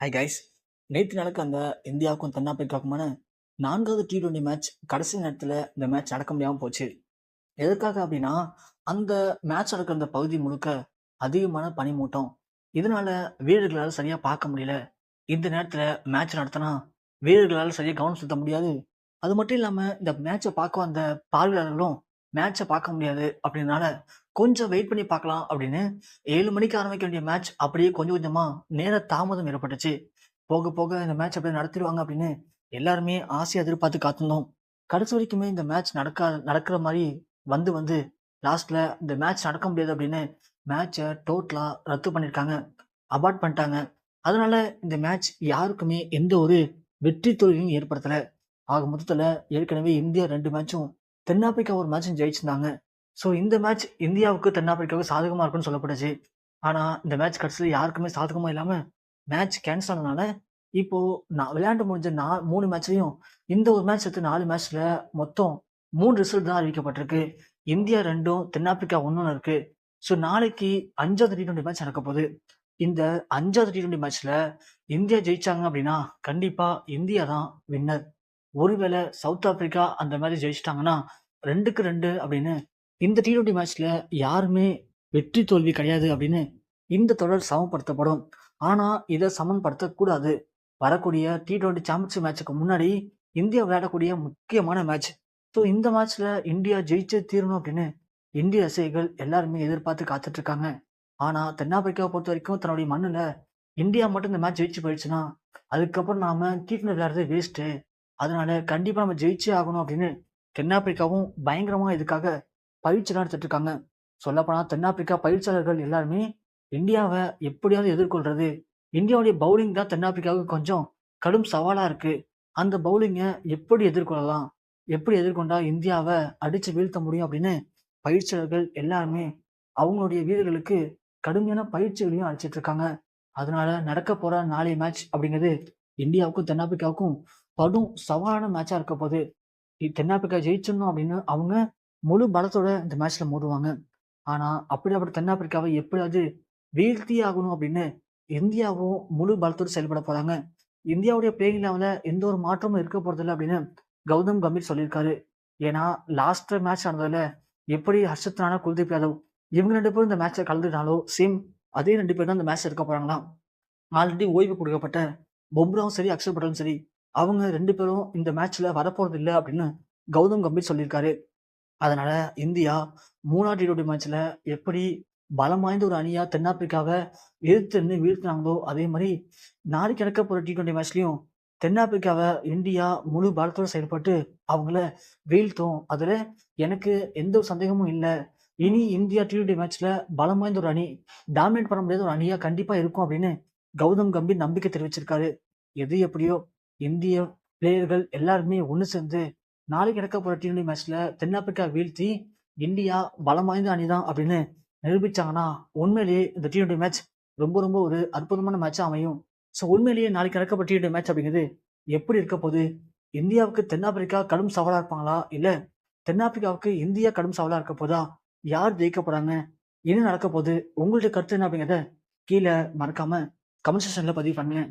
Hi guys நேற்று நடக்க அந்த இந்தியாவுக்கும் தென்னாப்பிரிக்காவுக்குமான நான்காவது டி டுவெண்ட்டி மேட்ச் கடைசி நேரத்தில் இந்த மேட்ச் நடக்க முடியாமல் போச்சு. எதுக்காக அப்படின்னா அந்த மேட்ச் நடக்கிற அந்த பகுதி முழுக்க அதிகமான பனிமூட்டம். இதனால வீரர்களால் சரியாக பார்க்க முடியல. இந்த நேரத்தில் மேட்ச் நடத்தினா வீரர்களால் சரியாக கவனம் செலுத்த முடியாது. அது மட்டும் இல்லாமல் இந்த மேட்சை பார்க்க வந்த பார்வையாளர்களும் மேட்சை பார்க்க முடியாது. அப்படின்னால கொஞ்சம் வெயிட் பண்ணி பார்க்கலாம் அப்படின்னு ஏழு மணிக்கு ஆரம்பிக்க வேண்டிய மேட்ச் அப்படியே கொஞ்சம் கொஞ்சமாக நேர தாமதம் ஏற்பட்டுச்சு. போக போக இந்த மேட்ச் அப்படியே நடத்திடுவாங்க அப்படின்னு எல்லாருமே ஆசையாக எதிர்பார்த்து காத்திருந்தோம். கடைசி வரைக்குமே இந்த மேட்ச் நடக்கா நடக்கிற மாதிரி வந்து வந்து லாஸ்ட்ல இந்த மேட்ச் நடக்க முடியாது அப்படின்னு மேட்சை டோட்டலாக ரத்து பண்ணியிருக்காங்க அபார்ட் பண்ணிட்டாங்க. அதனால இந்த மேட்ச் யாருக்குமே எந்த ஒரு வெற்றி தோல்வியும் ஏற்படுத்தலை. ஆக மொத்தத்தில் ஏற்கனவே இந்தியா ரெண்டு மேட்சும் தென்னாப்பிரிக்கா ஒரு மேட்ச் ஜெயிச்சிருந்தாங்க. ஸோ இந்த மேட்ச் இந்தியாவுக்கு தென்னாப்பிரிக்காவுக்கு சாதகமாக இருக்குன்னு சொல்லப்படுச்சு ஆனால் இந்த மேட்ச் கடைசியில் யாருக்குமே சாதகமாக இல்லாமல் மேட்ச் கேன்சல் ஆனதுனால இப்போது நான் விளையாண்டு முடிஞ்ச நா மூணு மேட்ச்லையும் இந்த ஒரு மேட்ச் எடுத்து நாலு மேட்ச்சில் மொத்தம் மூணு ரிசல்ட் தான் அறிவிக்கப்பட்டிருக்கு இந்தியா ரெண்டும் தென்னாப்பிரிக்கா ஒன்றும் இருக்குது ஸோ நாளைக்கு அஞ்சாவது டி டுவெண்ட்டி மேட்ச் நடக்க போகுது. இந்த அஞ்சாவது டி டுவெண்ட்டி மேட்ச்சில் இந்தியா ஜெயிச்சாங்க அப்படின்னா கண்டிப்பாக இந்தியா தான் வின்னர் ஒருவேளை சவுத் ஆப்பிரிக்கா அந்த மாதிரி ஜெயிச்சிட்டாங்கன்னா ரெண்டுக்கு ரெண்டு அப்படின்னு இந்த டி டுவெண்ட்டி மேட்ச்ல யாருமே வெற்றி தோல்வி கிடையாது அப்படின்னு இந்த தொடர் சமப்படுத்தப்படும். ஆனா இதை சமன்படுத்தக்கூடாது. வரக்கூடிய டி டுவெண்ட்டி சாம்பியன்ஷிப் மேட்சுக்கு முன்னாடி இந்தியா விளையாடக்கூடிய முக்கியமான மேட்ச் ஸோ இந்த மேட்ச்ல இந்தியா ஜெயிச்சே தீரணும் அப்படின்னு இந்திய ரசிகர்கள் எல்லாருமே எதிர்பார்த்து காத்துட்டு இருக்காங்க ஆனா தென்னாப்பிரிக்காவை பொறுத்த வரைக்கும் தன்னுடைய மண்ணில் இந்தியா மட்டும் இந்த மேட்ச் ஜெயிச்சு போயிடுச்சுன்னா அதுக்கப்புறம் நாம டி டுவெண்ட்டி விளையாடுறது வேஸ்ட்டு அதனால கண்டிப்பாக நம்ம ஜெயிச்சே ஆகணும் அப்படின்னு தென்னாப்பிரிக்காவும் பயங்கரமாக இதுக்காக பயிற்சிலாம் எடுத்துட்ருக்காங்க சொல்லப்போனால் தென்னாப்பிரிக்கா பயிற்சியாளர்கள் எல்லாருமே இந்தியாவை எப்படியாவது எதிர்கொள்கிறது இந்தியாவுடைய பவுலிங் தான் தென்னாப்பிரிக்காவுக்கு கொஞ்சம் கடும் சவாலாக இருக்குது அந்த பவுலிங்கை எப்படி எதிர்கொள்ளலாம் எப்படி எதிர்கொண்டால் இந்தியாவை அடித்து வீழ்த்த முடியும் அப்படின்னு பயிற்சியாளர்கள் எல்லாருமே அவங்களுடைய வீரர்களுக்கு கடுமையான பயிற்சிகளையும் அளிச்சிட்டு இருக்காங்க அதனால நடக்க போகிற நாளைய மேட்ச் அப்படிங்கிறது இந்தியாவுக்கும் தென்னாப்பிரிக்காவுக்கும் படும் சவாலான மேட்சாக இருக்க போது தென்னாப்பிரிக்கா ஜெயிச்சிடணும் அப்படின்னு அவங்க முழு பலத்தோட இந்த மேட்ச்ல மோதுவாங்க. ஆனா அப்படியாப்பட்ட தென்னாப்பிரிக்காவை எப்படியாவது வீழ்த்தி ஆகணும் அப்படின்னு இந்தியாவும் முழு பலத்தோடு செயல்பட போறாங்க. இந்தியாவுடைய பிளேயிங் லெவலில் எந்த ஒரு மாற்றமும் இருக்க போகிறதில்ல அப்படின்னு கௌதம் கம்பீர் சொல்லியிருக்காரு. ஏன்னா லாஸ்ட் மேட்ச் ஆனதுல எப்படி ஹர்ஷத் ராணா குல்தீப் யாதவ் இவங்க ரெண்டு பேரும் இந்த மேட்சை கலந்துட்டாலோ சேம் அதே ரெண்டு பேர் தான் இந்த மேட்ச் இருக்க போறாங்களாம். ஆல்ரெடி ஓய்வு கொடுக்கப்பட்ட பொம்ராவும் சரி அக்ஷர் பட்டலும் சரி அவங்க ரெண்டு பேரும் இந்த மேட்ச்ல வரப்போறது இல்லை அப்படின்னு கௌதம் கம்பீர் சொல்லியிருக்காரு. அதனால இந்தியா மூணாவது டி டுவெண்ட்டி மேட்ச்ல எப்படி பலம் வாய்ந்த ஒரு அணியா தென்னாப்பிரிக்காவை எதிர்த்து நின்று வீழ்த்தினாங்களோ அதே மாதிரி நாளைக்கு நடக்க போற டி டுவெண்ட்டி மேட்ச்லயும் தென்னாப்பிரிக்காவை இந்தியா முழு பலத்தோடு செயல்பட்டு அவங்கள வீழ்த்தும். அதுல எனக்கு எந்த ஒரு சந்தேகமும் இல்லை. இனி இந்தியா டி டுவெண்ட்டி மேட்ச்ல பலம் வாய்ந்த ஒரு அணி டாமினேட் பண்ண முடியாத ஒரு அணியா கண்டிப்பா இருக்கும் அப்படின்னு கௌதம் கம்பீர் நம்பிக்கை தெரிவிச்சிருக்காரு. எது எப்படியோ இந்திய பிளேயர்கள் எல்லாருமே ஒன்று சேர்ந்து நாளைக்கு நடக்க போற டி டுவெண்ட்டி மேட்ச்ல தென்னாப்பிரிக்கா வீழ்த்தி இந்தியா பலம் வாய்ந்த அணி தான் அப்படின்னு நிரூபிச்சாங்கன்னா உண்மையிலேயே இந்த டி டுவெண்ட்டி மேட்ச் ரொம்ப ரொம்ப ஒரு அற்புதமான மேட்சாக அமையும். ஸோ உண்மையிலேயே நாளைக்கு நடக்கப்பட்ட டி டுவெண்ட்டி மேட்ச் அப்படிங்கிறது எப்படி இருக்க போகுது? இந்தியாவுக்கு தென்னாப்பிரிக்கா கடும் சவாலாக இருப்பாங்களா? இல்லை தென்னாப்பிரிக்காவுக்கு இந்தியா கடும் சவாலாக இருக்க போதா? யார் ஜெயிக்க போகிறாங்க என்ன நடக்க போகுது? உங்களுடைய கருத்து என்ன அப்படிங்கிறத கீழே மறக்காமல் கமெண்ட் செஷனில் பதிவு பண்ணுங்க